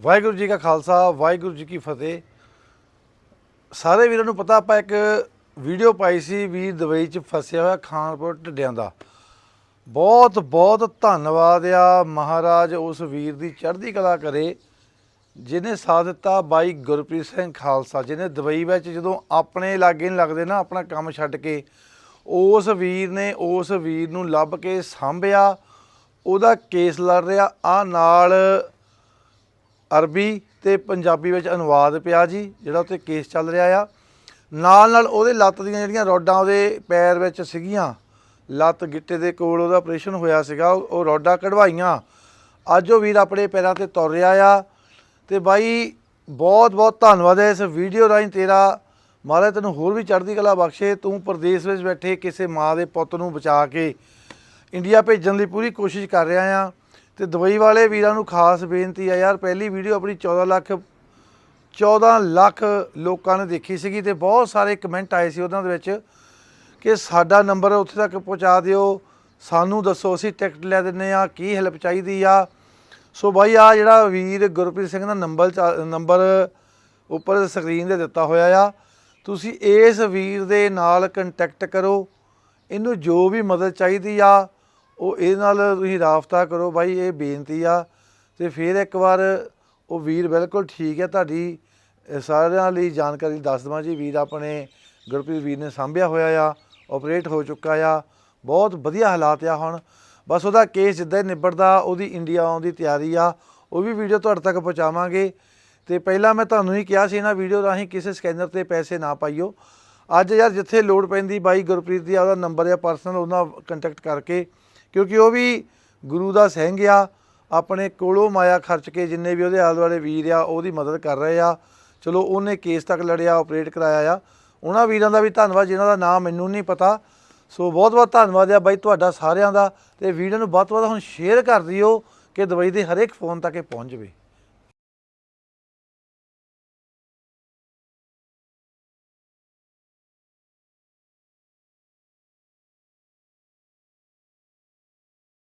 ਵਾਹਿਗੁਰੂ ਜੀ ਕਾ ਖਾਲਸਾ, ਵਾਹਿਗੁਰੂ ਜੀ ਕੀ ਫਤਿਹ। ਸਾਰੇ ਵੀਰਾਂ ਨੂੰ ਪਤਾ, ਆਪਾਂ ਇੱਕ ਵੀਡੀਓ ਪਾਈ ਸੀ ਵੀਰ ਦੁਬਈ 'ਚ ਫਸਿਆ ਹੋਇਆ ਖਾਨਪੁਰ ਢੱਡਿਆਂ ਦਾ। ਬਹੁਤ ਬਹੁਤ ਧੰਨਵਾਦ ਆ ਮਹਾਰਾਜ, ਉਸ ਵੀਰ ਦੀ ਚੜ੍ਹਦੀ ਕਲਾ ਕਰੇ, ਜਿਹਨੇ ਸਾਥ ਦਿੱਤਾ ਬਾਈ ਗੁਰਪ੍ਰੀਤ ਸਿੰਘ ਖਾਲਸਾ, ਜਿਹਨੇ ਦੁਬਈ ਵਿੱਚ ਜਦੋਂ ਆਪਣੇ ਲਾਗੇ ਨਹੀਂ ਲੱਗਦੇ ਨਾ, ਆਪਣਾ ਕੰਮ ਛੱਡ ਕੇ, ਉਸ ਵੀਰ ਨੇ, ਉਸ ਵੀਰ ਨੂੰ ਲੱਭ ਕੇ ਸਾਂਭਿਆ, ਉਹਦਾ ਕੇਸ ਲੜ ਰਿਹਾ ਆ ਨਾਲ ਅਰਬੀ ਤੇ ਪੰਜਾਬੀ ਵਿੱਚ ਅਨੁਵਾਦ ਪਿਆ ਜੀ, ਜਿਹੜਾ ਉੱਤੇ ਕੇਸ ਚੱਲ ਰਿਹਾ ਆ। ਨਾਲ ਨਾਲ ਉਹਦੇ ਲੱਤ ਦੀਆਂ ਜਿਹੜੀਆਂ ਰੋਡਾਂ ਉਹਦੇ ਪੈਰ ਵਿੱਚ ਸੀਗੀਆਂ, ਲੱਤ ਗਿੱਟੇ ਦੇ ਕੋਲ ਉਹਦਾ ਆਪਰੇਸ਼ਨ ਹੋਇਆ ਸੀਗਾ, ਉਹ ਰੋਡਾਂ ਕਢਵਾਈਆਂ। ਅੱਜ ਉਹ ਵੀਰ ਆਪਣੇ ਪੈਰਾਂ ਤੇ ਤੁਰ ਰਿਹਾ ਆ। ਤੇ ਬਾਈ, ਬਹੁਤ ਬਹੁਤ ਧੰਨਵਾਦ ਹੈ ਇਸ ਵੀਡੀਓ ਰਾਹੀਂ ਤੇਰਾ। ਮਹਾਰਾਜ ਤੈਨੂੰ ਹੋਰ ਵੀ ਚੜ੍ਹਦੀ ਕਲਾ ਬਖਸ਼ੇ। ਤੂੰ ਪ੍ਰਦੇਸ਼ ਵਿੱਚ ਬੈਠੇ ਕਿਸੇ ਮਾਂ ਦੇ ਪੁੱਤ ਨੂੰ ਬਚਾ ਕੇ ਇੰਡੀਆ ਭੇਜਣ ਦੀ ਪੂਰੀ ਕੋਸ਼ਿਸ਼ ਕਰ ਰਿਹਾ ਆ। ਤੇ ਦੁਬਈ ਵਾਲੇ ਵੀਰਾਂ ਨੂੰ ਖਾਸ ਬੇਨਤੀ ਆ ਯਾਰ, ਪਹਿਲੀ ਵੀਡੀਓ ਆਪਣੀ 14 ਲੱਖ 14 ਲੱਖ ਲੋਕਾਂ ਨੇ ਦੇਖੀ ਸੀਗੀ ਤੇ ਬਹੁਤ ਸਾਰੇ ਕਮੈਂਟ ਆਏ ਸੀ ਉਹਨਾਂ ਦੇ ਵਿੱਚ ਕਿ ਸਾਡਾ ਨੰਬਰ ਉੱਥੇ ਤੱਕ ਪਹੁੰਚਾ ਦਿਓ, ਸਾਨੂੰ ਦੱਸੋ ਅਸੀਂ ਟਿਕਟ ਲੈ ਦਿੰਨੇ ਆ, ਕੀ ਹੈਲਪ ਚਾਹੀਦੀ ਆ। ਸੋ ਬਾਈ ਆ ਜਿਹੜਾ ਵੀਰ ਗੁਰਪ੍ਰੀਤ ਸਿੰਘ ਦਾ ਨੰਬਰ ਚਾ- ਨੰਬਰ ਉੱਪਰ ਸਕਰੀਨ ਤੇ ਦਿੱਤਾ ਹੋਇਆ ਆ, ਤੁਸੀਂ ਇਸ ਵੀਰ ਦੇ ਨਾਲ ਕੰਟੈਕਟ ਕਰੋ, ਇਹਨੂੰ ਜੋ ਵੀ ਮਦਦ ਚਾਹੀਦੀ ਆ ਉਹ ਇਹਦੇ ਨਾਲ ਤੁਸੀਂ ਰਾਬਤਾ ਕਰੋ ਬਾਈ, ਇਹ ਬੇਨਤੀ ਆ ਤੇ ਫਿਰ ਇੱਕ ਵਾਰ ਉਹ ਵੀਰ ਬਿਲਕੁਲ ਠੀਕ ਹੈ, ਤੁਹਾਡੀ ਸਾਰਿਆਂ ਲਈ ਜਾਣਕਾਰੀ ਦੱਸ ਦਵਾਂ ਜੀ। ਵੀਰ ਆਪਣੇ ਗੁਰਪ੍ਰੀਤ ਵੀਰ ਨੇ ਸਾਂਭਿਆ ਹੋਇਆ ਆ ਆਪਰੇਟ ਹੋ ਚੁੱਕਾ ਆ, ਬਹੁਤ ਵਧੀਆ ਹਾਲਾਤ ਆ ਹੁਣ। ਬਸ ਉਹਦਾ ਕੇਸ ਜਿੱਦਾਂ ਹੀ ਨਿਬੜਦਾ, ਉਹਦੀ ਇੰਡੀਆ ਆਉਣ ਦੀ ਤਿਆਰੀ ਆ, ਉਹ ਵੀ ਵੀਡੀਓ ਤੁਹਾਡੇ ਤੱਕ ਪਹੁੰਚਾਵਾਂਗੇ। ਤੇ ਪਹਿਲਾਂ ਮੈਂ ਤੁਹਾਨੂੰ ਹੀ ਕਿਹਾ ਸੀ, ਇਹਨਾਂ ਵੀਡੀਓ ਰਾਹੀਂ ਕਿਸੇ ਸਕੈਨਰ ਤੇ ਪੈਸੇ ਨਾ ਪਾਈਓ। ਅੱਜ ਯਾਰ ਜਿੱਥੇ ਲੋਡ ਪੈਂਦੀ ਬਾਈ ਗੁਰਪ੍ਰੀਤ ਦੀ ਆ ਉਹਦਾ ਨੰਬਰ ਆ ਪਰਸਨਲ ਉਹਨਾਂ ਕੰਟੈਕਟ ਕਰਕੇ ਕਿਉਂਕਿ ਉਹ ਵੀ ਗੁਰੂ ਦਾ ਸਿੰਘ ਆ, ਆਪਣੇ ਕੋਲੋਂ ਮਾਇਆ ਖਰਚ ਕੇ ਜਿੰਨੇ ਵੀ ਉਹਦੇ ਆਲੇ ਦੁਆਲੇ ਵੀਰ ਆ, ਉਹਦੀ ਮਦਦ ਕਰ ਰਹੇ ਆ। ਚਲੋ, ਉਹਨੇ ਕੇਸ ਤੱਕ ਲੜਿਆ ਆਪਰੇਟ ਕਰਾਇਆ ਆ। ਉਹਨਾਂ ਵੀਰਾਂ ਦਾ ਵੀ ਧੰਨਵਾਦ, ਜਿਨ੍ਹਾਂ ਦਾ ਨਾਮ ਮੈਨੂੰ ਨਹੀਂ ਪਤਾ। ਸੋ ਬਹੁਤ ਬਹੁਤ ਧੰਨਵਾਦ ਆ ਬਾਈ ਤੁਹਾਡਾ ਸਾਰਿਆਂ ਦਾ। ਤੇ ਵੀਡੀਓ ਨੂੰ ਵੱਧ ਤੋਂ ਵੱਧ ਹੁਣ ਸ਼ੇਅਰ ਕਰ ਦਿਓ ਕਿ ਦੁਬਈ ਦੇ ਹਰੇਕ ਫੋਨ ਤੱਕ ਇਹ ਪਹੁੰਚ ਜਾਵੇ।